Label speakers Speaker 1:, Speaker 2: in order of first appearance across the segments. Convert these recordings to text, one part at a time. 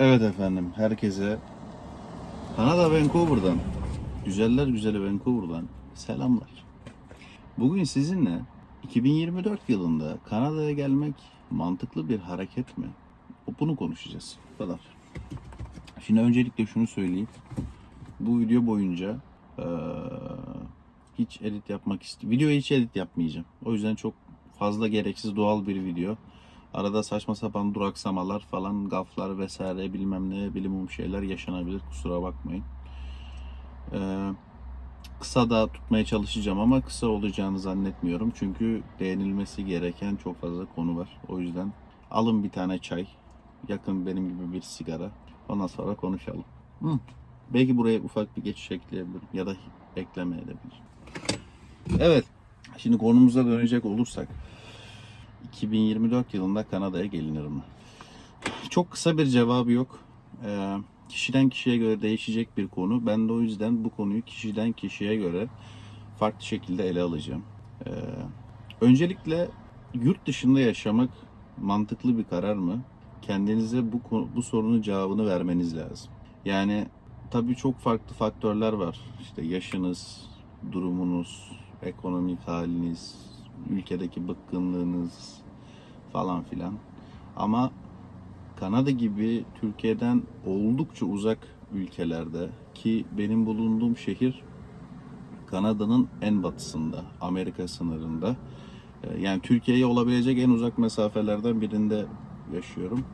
Speaker 1: Evet efendim, herkese Kanada Vancouver'dan, güzeller güzeli Vancouver'dan selamlar. Bugün sizinle 2024 yılında Kanada'ya gelmek mantıklı bir hareket mi? Bunu konuşacağız. Bu kadar. Şimdi öncelikle şunu söyleyeyim. Bu video boyunca eee, hiç edit yapmak istiyorum. Videoya hiç edit yapmayacağım. O yüzden çok fazla gereksiz doğal bir video. Arada saçma sapan duraksamalar falan, gaflar vesaire bilmem ne bilimum şeyler yaşanabilir. Kusura bakmayın. Ee, kısa da tutmaya çalışacağım ama kısa olacağını zannetmiyorum. Çünkü değinilmesi gereken çok fazla konu var. O yüzden alın bir tane çay. Yakın benim gibi bir sigara. Ondan sonra konuşalım. Hı. Belki buraya ufak bir geçiş ekleyebilirim ya da ekleme edebilirim. Evet. Şimdi konumuza dönecek olursak 2024 yılında Kanada'ya gelinir mi? Çok kısa bir cevabı yok. Ee, kişiden kişiye göre değişecek bir konu. Ben de o yüzden bu konuyu kişiden kişiye göre farklı şekilde ele alacağım. Ee, öncelikle yurt dışında yaşamak mantıklı bir karar mı? Kendinize bu bu sorunun cevabını vermeniz lazım. Yani tabii çok farklı faktörler var. İşte yaşınız, durumunuz, ekonomik haliniz, ülkedeki bıkkınlığınız falan filan. Ama Kanada gibi Türkiye'den oldukça uzak ülkelerde ki benim bulunduğum şehir Kanada'nın en batısında, Amerika sınırında. Ee, Yani Türkiye'ye olabilecek en uzak mesafelerden birinde yaşıyorum.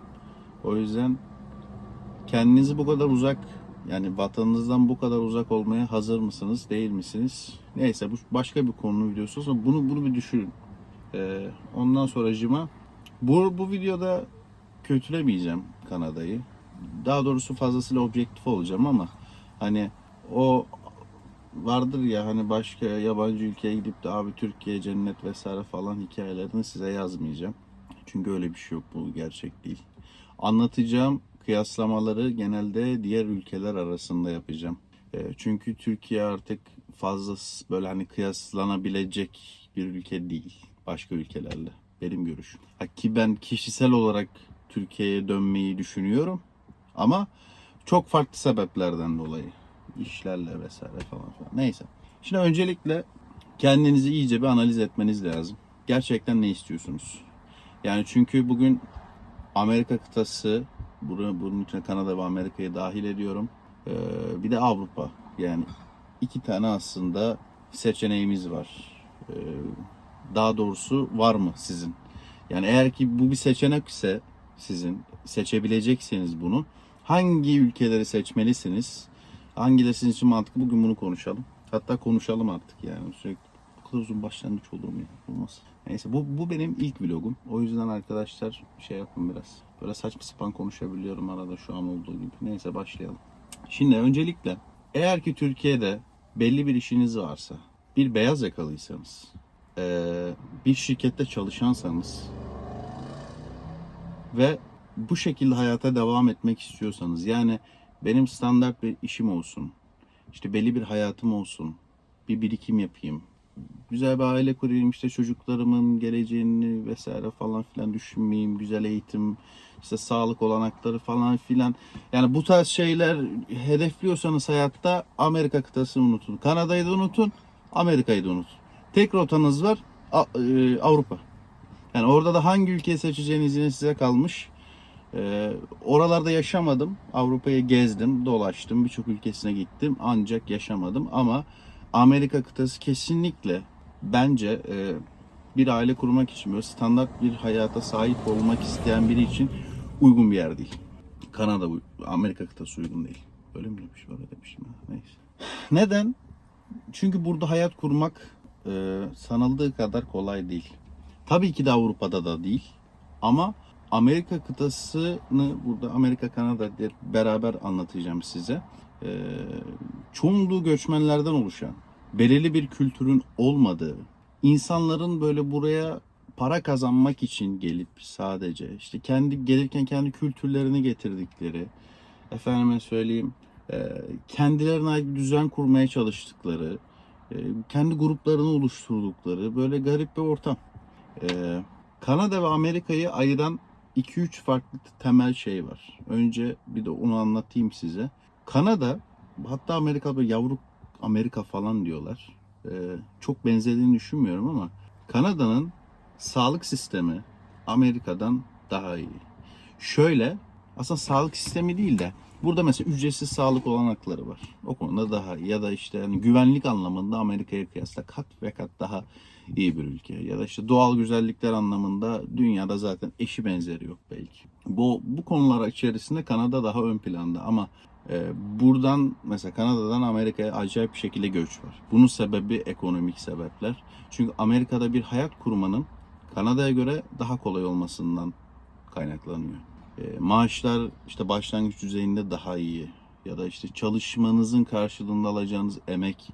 Speaker 1: O yüzden kendinizi bu kadar uzak yani vatanınızdan bu kadar uzak olmaya hazır mısınız, değil misiniz? Neyse bu başka bir konunun videosu ama bunu bunu bir düşünün. Ee, ondan sonra cima bu bu videoda kötülemeyeceğim Kanada'yı. Daha doğrusu fazlasıyla objektif olacağım ama hani o vardır ya hani başka yabancı ülkeye gidip de abi Türkiye cennet vesaire falan hikayelerini size yazmayacağım. Çünkü öyle bir şey yok bu gerçek değil. Anlatacağım kıyaslamaları genelde diğer ülkeler arasında yapacağım. E, Çünkü Türkiye artık fazla böyle hani kıyaslanabilecek bir ülke değil başka ülkelerle. Benim görüşüm. Ha, ki ben kişisel olarak Türkiye'ye dönmeyi düşünüyorum ama çok farklı sebeplerden dolayı. işlerle vesaire falan filan. Neyse. Şimdi öncelikle kendinizi iyice bir analiz etmeniz lazım. Gerçekten ne istiyorsunuz? Yani çünkü bugün Amerika kıtası, bunu, bunun içine Kanada ve Amerika'yı dahil ediyorum. Ee, bir de Avrupa. Yani iki tane aslında seçeneğimiz var. Ee, daha doğrusu var mı sizin? Yani eğer ki bu bir seçenek ise sizin seçebilecekseniz bunu hangi ülkeleri seçmelisiniz? Hangileri sizin için mantıklı? Bugün bunu konuşalım. Hatta konuşalım artık yani. Sürekli bu kadar uzun başlangıç olur mu? Olmaz. Neyse bu, bu benim ilk vlogum. O yüzden arkadaşlar şey yapın biraz. Böyle saçma sapan konuşabiliyorum arada şu an olduğu gibi. Neyse başlayalım. Şimdi öncelikle eğer ki Türkiye'de belli bir işiniz varsa, bir beyaz yakalıysanız, eee, bir şirkette çalışansanız ve bu şekilde hayata devam etmek istiyorsanız yani benim standart bir işim olsun, işte belli bir hayatım olsun, bir birikim yapayım, güzel bir aile kurayım, işte çocuklarımın geleceğini vesaire falan filan düşünmeyeyim, güzel eğitim, işte sağlık olanakları falan filan. Yani bu tarz şeyler hedefliyorsanız hayatta Amerika kıtasını unutun. Kanada'yı da unutun, Amerika'yı da unutun. Tek rotanız var e, Avrupa. Yani orada da hangi ülkeyi seçeceğiniz yine size kalmış. Ee, oralarda yaşamadım. Avrupa'yı gezdim, dolaştım, birçok ülkesine gittim. Ancak yaşamadım ama Amerika kıtası kesinlikle bence e, bir aile kurmak için böyle standart bir hayata sahip olmak isteyen biri için uygun bir yer değil. Kanada, Amerika kıtası uygun değil. Öyle mi demiş, öyle demişim. ha, Neyse. Neden? Çünkü burada hayat kurmak e, sanıldığı kadar kolay değil. Tabii ki de Avrupa'da da değil. Ama Amerika kıtasını burada Amerika Kanada beraber anlatacağım size. Ee, çoğunluğu göçmenlerden oluşan, belirli bir kültürün olmadığı, insanların böyle buraya para kazanmak için gelip sadece işte kendi gelirken kendi kültürlerini getirdikleri, efendime söyleyeyim e, kendilerine ait düzen kurmaya çalıştıkları, e, kendi gruplarını oluşturdukları böyle garip bir ortam. Ee, Kanada ve Amerika'yı ayıran 2-3 farklı temel şey var. Önce bir de onu anlatayım size. Kanada hatta Amerika böyle yavru Amerika falan diyorlar. Çok benzediğini düşünmüyorum ama Kanada'nın sağlık sistemi Amerika'dan daha iyi. Şöyle aslında sağlık sistemi değil de burada mesela ücretsiz sağlık olanakları var. O konuda daha. Ya da işte yani güvenlik anlamında Amerika'ya kıyasla kat ve kat daha iyi bir ülke. Ya da işte doğal güzellikler anlamında dünyada zaten eşi benzeri yok belki. Bu, bu konular içerisinde Kanada daha ön planda ama e, buradan mesela Kanada'dan Amerika'ya acayip bir şekilde göç var. Bunun sebebi ekonomik sebepler. Çünkü Amerika'da bir hayat kurmanın Kanada'ya göre daha kolay olmasından kaynaklanıyor. E, maaşlar işte başlangıç düzeyinde daha iyi ya da işte çalışmanızın karşılığında alacağınız emek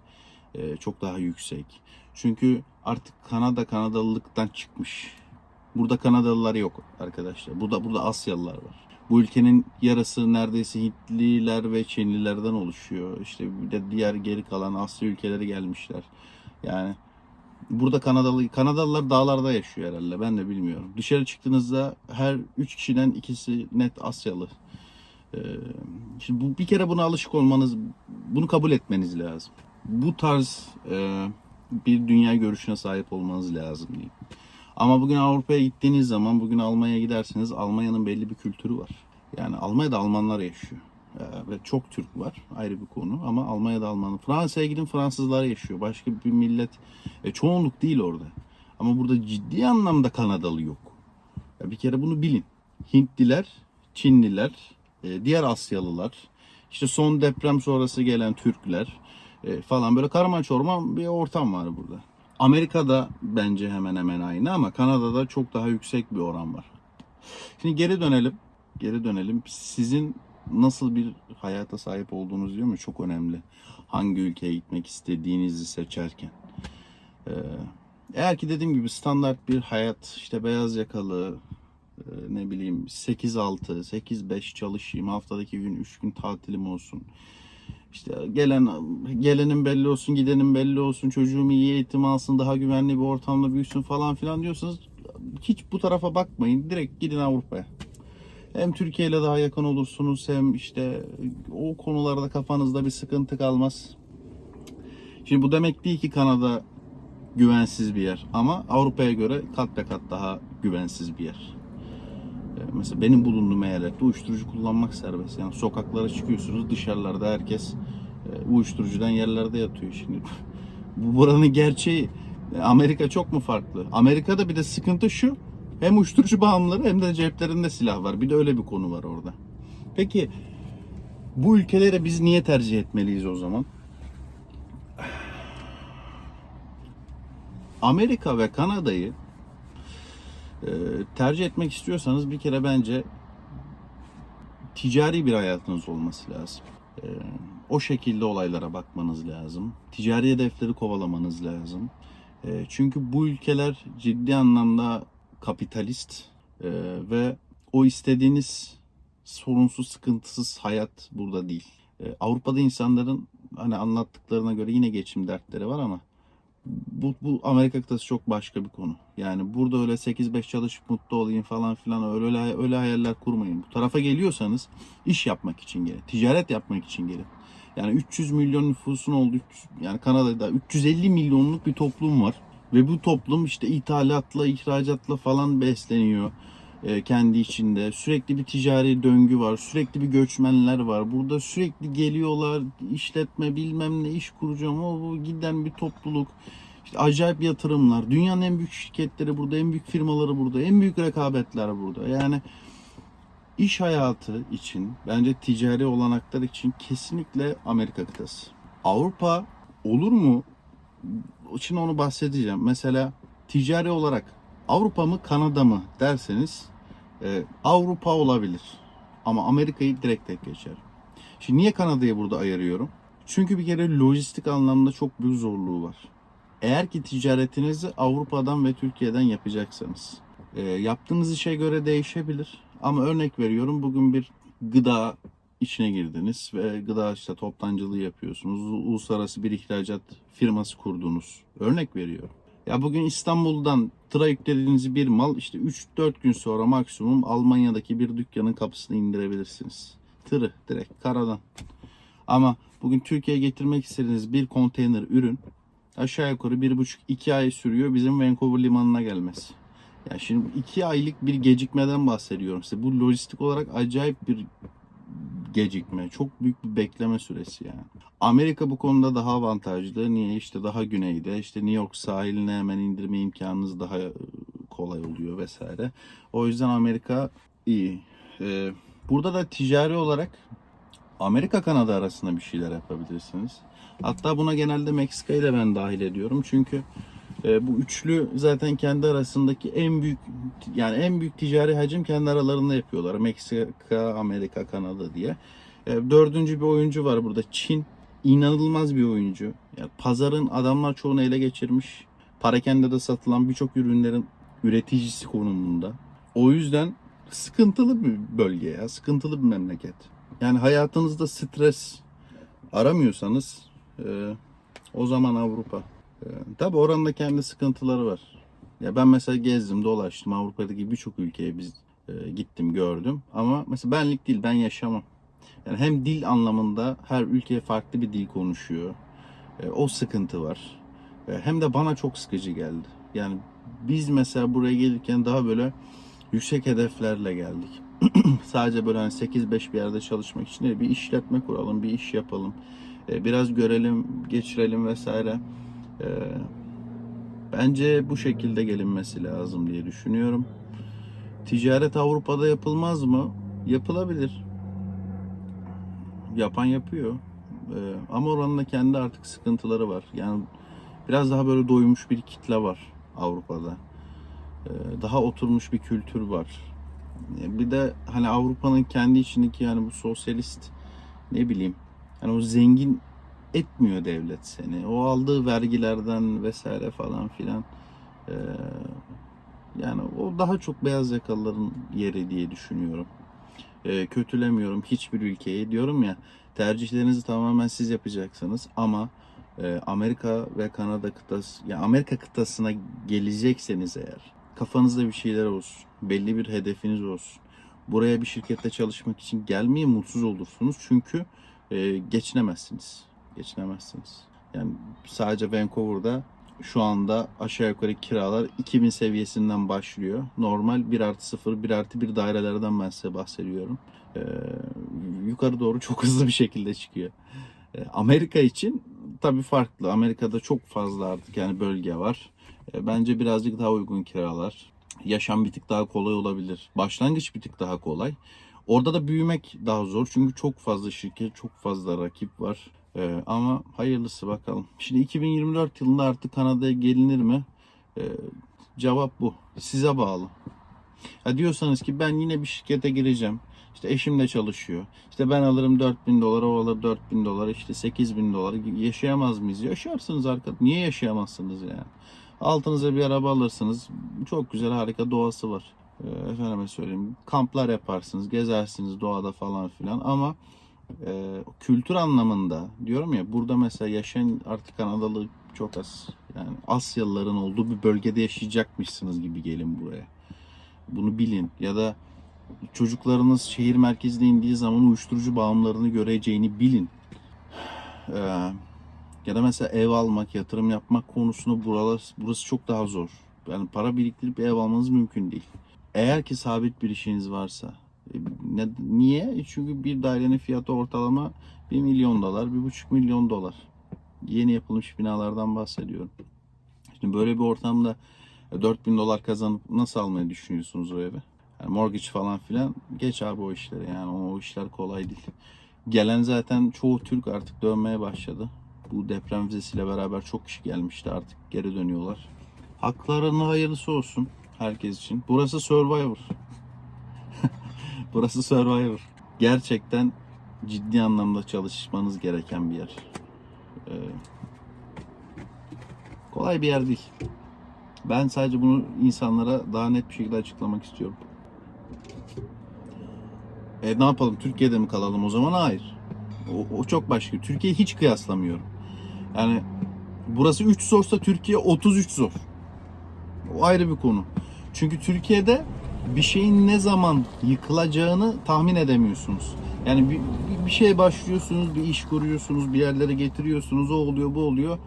Speaker 1: e, çok daha yüksek. Çünkü artık Kanada Kanadalılıktan çıkmış. Burada Kanadalılar yok arkadaşlar. Burada burada Asyalılar var. Bu ülkenin yarısı neredeyse Hintliler ve Çinlilerden oluşuyor. İşte bir de diğer geri kalan Asya ülkeleri gelmişler. Yani burada Kanadalı Kanadalılar dağlarda yaşıyor herhalde. Ben de bilmiyorum. Dışarı çıktığınızda her üç kişiden ikisi net Asyalı. Ee, şimdi bu bir kere buna alışık olmanız, bunu kabul etmeniz lazım. Bu tarz e, bir dünya görüşüne sahip olmanız lazım diyeyim. Ama bugün Avrupa'ya gittiğiniz zaman, bugün Almanya'ya giderseniz Almanya'nın belli bir kültürü var. Yani Almanya'da Almanlar yaşıyor. Ee, ve çok Türk var ayrı bir konu ama Almanya'da Alman. Fransa'ya gidin Fransızlar yaşıyor. Başka bir millet e, çoğunluk değil orada. Ama burada ciddi anlamda Kanadalı yok. Ya bir kere bunu bilin. Hintliler, Çinliler, e, diğer Asyalılar, işte son deprem sonrası gelen Türkler e, falan böyle karman çorman bir ortam var burada. Amerika'da bence hemen hemen aynı ama Kanada'da çok daha yüksek bir oran var. Şimdi geri dönelim. Geri dönelim. Sizin nasıl bir hayata sahip olduğunuz diyor mu çok önemli. Hangi ülkeye gitmek istediğinizi seçerken. Ee, eğer ki dediğim gibi standart bir hayat işte beyaz yakalı e, ne bileyim 8-6, 8-5 çalışayım haftadaki gün 3 gün tatilim olsun. İşte gelen gelenin belli olsun, gidenin belli olsun, çocuğum iyi eğitim alsın, daha güvenli bir ortamda büyüsün falan filan diyorsanız hiç bu tarafa bakmayın. Direkt gidin Avrupa'ya. Hem Türkiye ile daha yakın olursunuz hem işte o konularda kafanızda bir sıkıntı kalmaz. Şimdi bu demek değil ki Kanada güvensiz bir yer ama Avrupa'ya göre kat be kat daha güvensiz bir yer. Ee, Mesela benim bulunduğum eyalette uyuşturucu kullanmak serbest. Yani sokaklara çıkıyorsunuz dışarılarda herkes e, uyuşturucudan yerlerde yatıyor şimdi. Bu buranın gerçeği e, Amerika çok mu farklı? Amerika'da bir de sıkıntı şu. Hem uyuşturucu bağımlıları hem de ceplerinde silah var. Bir de öyle bir konu var orada. Peki bu ülkelere biz niye tercih etmeliyiz o zaman? Amerika ve Kanada'yı e, tercih etmek istiyorsanız bir kere bence ticari bir hayatınız olması lazım. E, o şekilde olaylara bakmanız lazım. Ticari hedefleri kovalamanız lazım. E, çünkü bu ülkeler ciddi anlamda kapitalist e, ve o istediğiniz sorunsuz, sıkıntısız hayat burada değil. E, Avrupa'da insanların hani anlattıklarına göre yine geçim dertleri var ama bu, bu Amerika kıtası çok başka bir konu. Yani burada öyle 8-5 çalışıp mutlu olayım falan filan öyle, öyle öyle hayaller kurmayın. Bu tarafa geliyorsanız iş yapmak için gelin. Ticaret yapmak için gelin. Yani 300 milyon nüfusun olduğu yani Kanada'da 350 milyonluk bir toplum var. Ve bu toplum işte ithalatla, ihracatla falan besleniyor e, kendi içinde. Sürekli bir ticari döngü var. Sürekli bir göçmenler var. Burada sürekli geliyorlar. işletme bilmem ne iş kuracağım. O bu giden bir topluluk. İşte acayip yatırımlar. Dünyanın en büyük şirketleri burada, en büyük firmaları burada, en büyük rekabetler burada. Yani iş hayatı için, bence ticari olanaklar için kesinlikle Amerika kıtası. Avrupa olur mu? Şimdi onu bahsedeceğim. Mesela ticari olarak Avrupa mı Kanada mı derseniz e, Avrupa olabilir. Ama Amerika'yı direkt tek geçer. Şimdi niye Kanada'yı burada ayırıyorum? Çünkü bir kere lojistik anlamda çok büyük zorluğu var. Eğer ki ticaretinizi Avrupa'dan ve Türkiye'den yapacaksanız e, yaptığınız işe göre değişebilir. Ama örnek veriyorum bugün bir gıda içine girdiniz ve gıda işte toptancılığı yapıyorsunuz. Uluslararası bir ihracat firması kurdunuz. Örnek veriyorum. Ya bugün İstanbul'dan tıra yüklediğiniz bir mal işte 3-4 gün sonra maksimum Almanya'daki bir dükkanın kapısına indirebilirsiniz. Tırı direkt karadan. Ama bugün Türkiye'ye getirmek istediğiniz bir konteyner ürün aşağı yukarı 1,5-2 ay sürüyor bizim Vancouver limanına gelmesi. Ya şimdi 2 aylık bir gecikmeden bahsediyorum size. Bu lojistik olarak acayip bir gecikme. Çok büyük bir bekleme süresi yani. Amerika bu konuda daha avantajlı. Niye? İşte daha güneyde. işte New York sahiline hemen indirme imkanınız daha e, kolay oluyor vesaire. O yüzden Amerika iyi. Ee, burada da ticari olarak Amerika Kanada arasında bir şeyler yapabilirsiniz. Hatta buna genelde Meksika'yı da ben dahil ediyorum. Çünkü e, bu üçlü zaten kendi arasındaki en büyük yani en büyük ticari hacim kendi aralarında yapıyorlar. Meksika, Amerika, Kanada diye. E, dördüncü bir oyuncu var burada. Çin inanılmaz bir oyuncu. Yani pazarın adamlar çoğunu ele geçirmiş. Parakende de satılan birçok ürünlerin üreticisi konumunda. O yüzden sıkıntılı bir bölge ya. Sıkıntılı bir memleket. Yani hayatınızda stres aramıyorsanız e, o zaman Avrupa. E, tabi oranın da kendi sıkıntıları var. Ya ben mesela gezdim, dolaştım. Avrupa'daki birçok ülkeye biz e, gittim, gördüm. Ama mesela benlik değil, ben yaşamam. Yani hem dil anlamında her ülke farklı bir dil konuşuyor. E, o sıkıntı var. E, hem de bana çok sıkıcı geldi. Yani biz mesela buraya gelirken daha böyle yüksek hedeflerle geldik. Sadece böyle hani 8-5 bir yerde çalışmak için değil, bir işletme kuralım, bir iş yapalım. E, biraz görelim, geçirelim vesaire. E, bence bu şekilde gelinmesi lazım diye düşünüyorum. Ticaret Avrupa'da yapılmaz mı? Yapılabilir. Yapan yapıyor. E, ama oranın da kendi artık sıkıntıları var. Yani biraz daha böyle doymuş bir kitle var Avrupa'da. E, daha oturmuş bir kültür var. E, Bir de hani Avrupa'nın kendi içindeki yani bu sosyalist ne bileyim hani o zengin etmiyor devlet seni. O aldığı vergilerden vesaire falan filan e, yani o daha çok beyaz yakalıların yeri diye düşünüyorum. E, kötülemiyorum hiçbir ülkeyi. Diyorum ya tercihlerinizi tamamen siz yapacaksınız ama e, Amerika ve Kanada kıtası, ya Amerika kıtasına gelecekseniz eğer kafanızda bir şeyler olsun. Belli bir hedefiniz olsun. Buraya bir şirkette çalışmak için gelmeyin mutsuz olursunuz. Çünkü e, geçinemezsiniz. Geçinemezsiniz. Yani sadece Vancouver'da şu anda aşağı yukarı kiralar 2000 seviyesinden başlıyor. Normal 1 artı 0, 1 artı 1 dairelerden ben size bahsediyorum. E, yukarı doğru çok hızlı bir şekilde çıkıyor. E, Amerika için tabii farklı. Amerika'da çok fazla artık yani bölge var. E, Bence birazcık daha uygun kiralar. Yaşam bir tık daha kolay olabilir. Başlangıç bir tık daha kolay. Orada da büyümek daha zor çünkü çok fazla şirket, çok fazla rakip var. E, ama hayırlısı bakalım. Şimdi 2024 yılında artık Kanada'ya gelinir mi? E, cevap bu. Size bağlı. Ha diyorsanız ki ben yine bir şirkete gireceğim. İşte eşim de çalışıyor. İşte ben alırım 4000 dolara, o alır 4000 dolara, işte 8000 dolara. Yaşayamaz mıyız? Yaşarsınız arkadaş. Niye yaşayamazsınız yani? Altınıza bir araba alırsınız. Çok güzel harika doğası var. Ee, efendime söyleyeyim. Kamplar yaparsınız, gezersiniz doğada falan filan ama e, kültür anlamında diyorum ya burada mesela yaşayan artık Kanadalı çok az. Yani Asyalıların olduğu bir bölgede yaşayacakmışsınız gibi gelin buraya. Bunu bilin ya da çocuklarınız şehir merkezine indiği zaman uyuşturucu bağımlarını göreceğini bilin. Ee, ya da mesela ev almak, yatırım yapmak konusunda buralar, burası çok daha zor. Yani para biriktirip ev almanız mümkün değil. Eğer ki sabit bir işiniz varsa. E, niye? Çünkü bir dairenin fiyatı ortalama 1 milyon dolar, 1,5 milyon dolar. Yeni yapılmış binalardan bahsediyorum. Şimdi böyle bir ortamda 4000 dolar kazanıp nasıl almayı düşünüyorsunuz o evi? Yani mortgage falan filan geç abi o işleri yani o işler kolay değil. Gelen zaten çoğu Türk artık dönmeye başladı. Bu deprem vizesiyle beraber çok kişi gelmişti artık geri dönüyorlar. Haklarına hayırlısı olsun herkes için. Burası Survivor. Burası Survivor. Gerçekten ciddi anlamda çalışmanız gereken bir yer. Ee, kolay bir yer değil. Ben sadece bunu insanlara daha net bir şekilde açıklamak istiyorum. E ne yapalım? Türkiye'de mi kalalım o zaman? Hayır. O, o çok başka. Türkiye'yi hiç kıyaslamıyorum. Yani burası 3 zorsa Türkiye 33 zor. O ayrı bir konu. Çünkü Türkiye'de bir şeyin ne zaman yıkılacağını tahmin edemiyorsunuz. Yani bir, bir- şeye başlıyorsunuz, bir iş kuruyorsunuz, bir yerlere getiriyorsunuz, o oluyor, bu oluyor.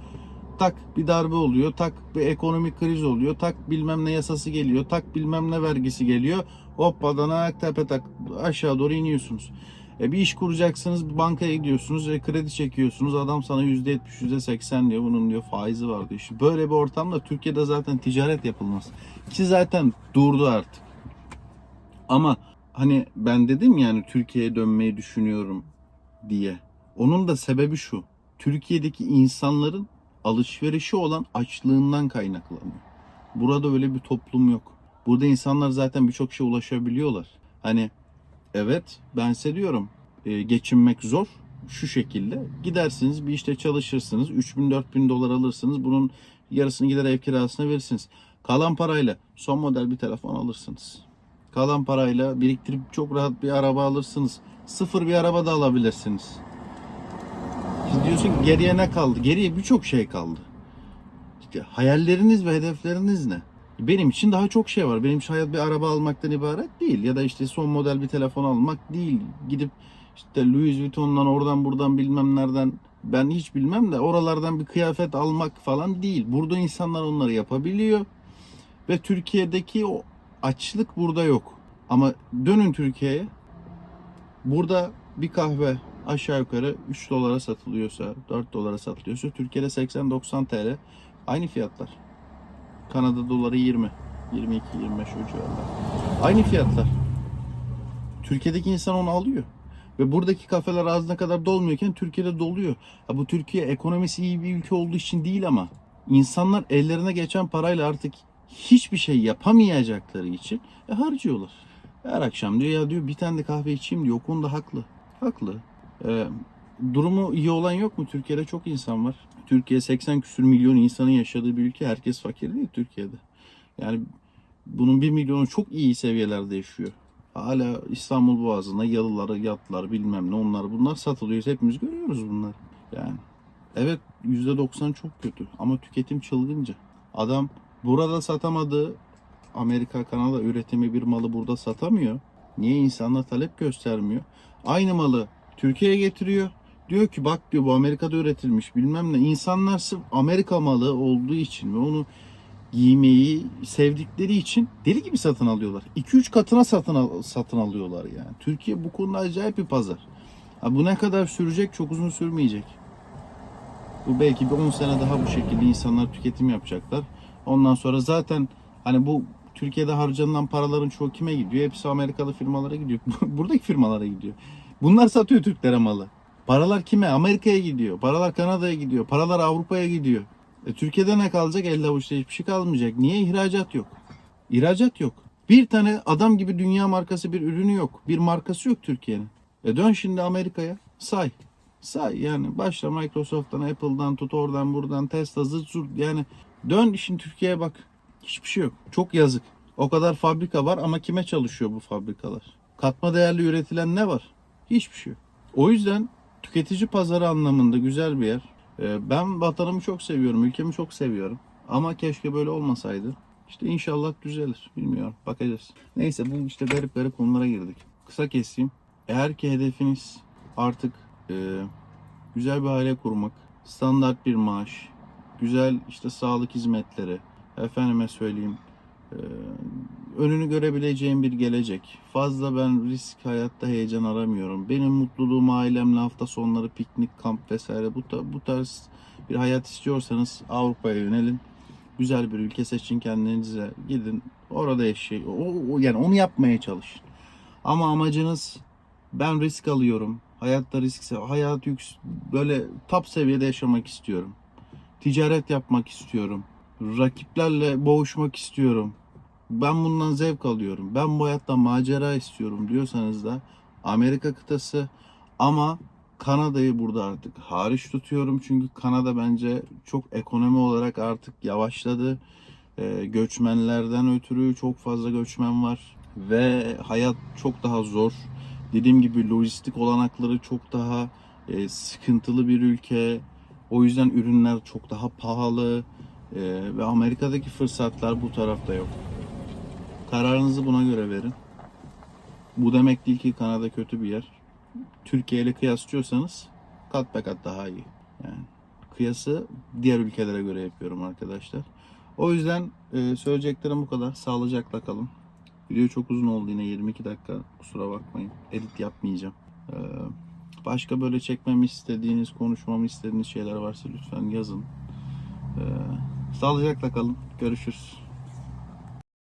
Speaker 1: Tak bir darbe oluyor, tak bir ekonomik kriz oluyor, tak bilmem ne yasası geliyor, tak bilmem ne vergisi geliyor. Hoppadanak tepe tak aşağı doğru iniyorsunuz. E bir iş kuracaksınız, bir bankaya gidiyorsunuz, e kredi çekiyorsunuz. Adam sana %70, %80 diyor. Bunun diyor faizi var diyor. İşte böyle bir ortamda Türkiye'de zaten ticaret yapılmaz. Ki zaten durdu artık. Ama hani ben dedim yani Türkiye'ye dönmeyi düşünüyorum diye. Onun da sebebi şu. Türkiye'deki insanların alışverişi olan açlığından kaynaklanıyor. Burada öyle bir toplum yok. Burada insanlar zaten birçok şeye ulaşabiliyorlar. Hani evet ben size diyorum e, geçinmek zor şu şekilde. Gidersiniz bir işte çalışırsınız 3000-4000 dolar alırsınız. Bunun yarısını gider ev kirasına verirsiniz. Kalan parayla son model bir telefon alırsınız. Kalan parayla biriktirip çok rahat bir araba alırsınız. Sıfır bir araba da alabilirsiniz. Siz diyorsun ki geriye ne kaldı? Geriye birçok şey kaldı. İşte hayalleriniz ve hedefleriniz ne? Benim için daha çok şey var. Benim için hayat bir araba almaktan ibaret değil. Ya da işte son model bir telefon almak değil. Gidip işte Louis Vuitton'dan oradan buradan bilmem nereden ben hiç bilmem de oralardan bir kıyafet almak falan değil. Burada insanlar onları yapabiliyor. Ve Türkiye'deki o açlık burada yok. Ama dönün Türkiye'ye. Burada bir kahve aşağı yukarı 3 dolara satılıyorsa, 4 dolara satılıyorsa Türkiye'de 80-90 TL aynı fiyatlar. Kanada doları 20, 22, 25 o civarlar. Aynı fiyatlar. Türkiye'deki insan onu alıyor. Ve buradaki kafeler ağzına kadar dolmuyorken Türkiye'de doluyor. Ha, bu Türkiye ekonomisi iyi bir ülke olduğu için değil ama insanlar ellerine geçen parayla artık hiçbir şey yapamayacakları için e, harcıyorlar. Her akşam diyor ya diyor bir tane de kahve içeyim diyor. O konuda haklı. Haklı. Ee, durumu iyi olan yok mu? Türkiye'de çok insan var. Türkiye 80 küsür milyon insanın yaşadığı bir ülke. Herkes fakir değil Türkiye'de. Yani bunun 1 milyonu çok iyi seviyelerde yaşıyor. Hala İstanbul Boğazı'nda yalıları, yatlar bilmem ne onlar bunlar satılıyor. Hepimiz görüyoruz bunları. Yani evet %90 çok kötü ama tüketim çılgınca. Adam burada satamadığı Amerika, Kanada üretimi bir malı burada satamıyor. Niye insanlar talep göstermiyor? Aynı malı Türkiye'ye getiriyor. Diyor ki bak diyor bu Amerika'da üretilmiş bilmem ne. İnsanlar sırf Amerika malı olduğu için ve onu giymeyi sevdikleri için deli gibi satın alıyorlar. 2-3 katına satın al- satın alıyorlar yani. Türkiye bu konuda acayip bir pazar. Ha, bu ne kadar sürecek? Çok uzun sürmeyecek. Bu belki bir 10 sene daha bu şekilde insanlar tüketim yapacaklar. Ondan sonra zaten hani bu Türkiye'de harcanılan paraların çoğu kime gidiyor? Hepsi Amerikalı firmalara gidiyor. Buradaki firmalara gidiyor. Bunlar satıyor Türklere malı. Paralar kime? Amerika'ya gidiyor. Paralar Kanada'ya gidiyor. Paralar Avrupa'ya gidiyor. E, Türkiye'de ne kalacak? Elde avuçta hiçbir şey kalmayacak. Niye? ihracat yok. İhracat yok. Bir tane adam gibi dünya markası bir ürünü yok. Bir markası yok Türkiye'nin. E dön şimdi Amerika'ya. Say. Say yani başla Microsoft'tan, Apple'dan tut oradan buradan Tesla zırt zurt yani dön işin Türkiye'ye bak. Hiçbir şey yok. Çok yazık. O kadar fabrika var ama kime çalışıyor bu fabrikalar? Katma değerli üretilen ne var? Hiçbir şey yok. O yüzden tüketici pazarı anlamında güzel bir yer. Ee, Ben vatanımı çok seviyorum, ülkemi çok seviyorum. Ama keşke böyle olmasaydı. İşte inşallah düzelir. Bilmiyorum. Bakacağız. Neyse bu işte garip garip konulara girdik. Kısa keseyim. Eğer ki hedefiniz artık e, güzel bir aile kurmak, standart bir maaş, güzel işte sağlık hizmetleri, efendime söyleyeyim e, önünü görebileceğim bir gelecek. Fazla ben risk hayatta heyecan aramıyorum. Benim mutluluğum ailemle hafta sonları piknik, kamp vesaire bu, bu tarz bir hayat istiyorsanız Avrupa'ya yönelin. Güzel bir ülke seçin kendinize. Gidin orada yaşayın. O, o- yani onu yapmaya çalışın. Ama amacınız ben risk alıyorum. Hayatta risk, hayat yük, böyle top seviyede yaşamak istiyorum. Ticaret yapmak istiyorum. Rakiplerle boğuşmak istiyorum. Ben bundan zevk alıyorum. Ben bu hayatta macera istiyorum diyorsanız da Amerika kıtası ama Kanada'yı burada artık hariç tutuyorum. Çünkü Kanada bence çok ekonomi olarak artık yavaşladı. Ee, göçmenlerden ötürü çok fazla göçmen var ve hayat çok daha zor. Dediğim gibi lojistik olanakları çok daha e, sıkıntılı bir ülke. O yüzden ürünler çok daha pahalı. Ee, ve Amerika'daki fırsatlar bu tarafta yok. Kararınızı buna göre verin. Bu demek değil ki Kanada kötü bir yer. Türkiye ile kıyaslıyorsanız kat be kat daha iyi. Yani kıyası diğer ülkelere göre yapıyorum arkadaşlar. O yüzden e, söyleyeceklerim bu kadar. Sağlıcakla kalın. Video çok uzun oldu yine 22 dakika. Kusura bakmayın. Edit yapmayacağım. Ee, başka böyle çekmemi istediğiniz, konuşmamı istediğiniz şeyler varsa lütfen yazın. Ee, sağlıcakla kalın. Görüşürüz.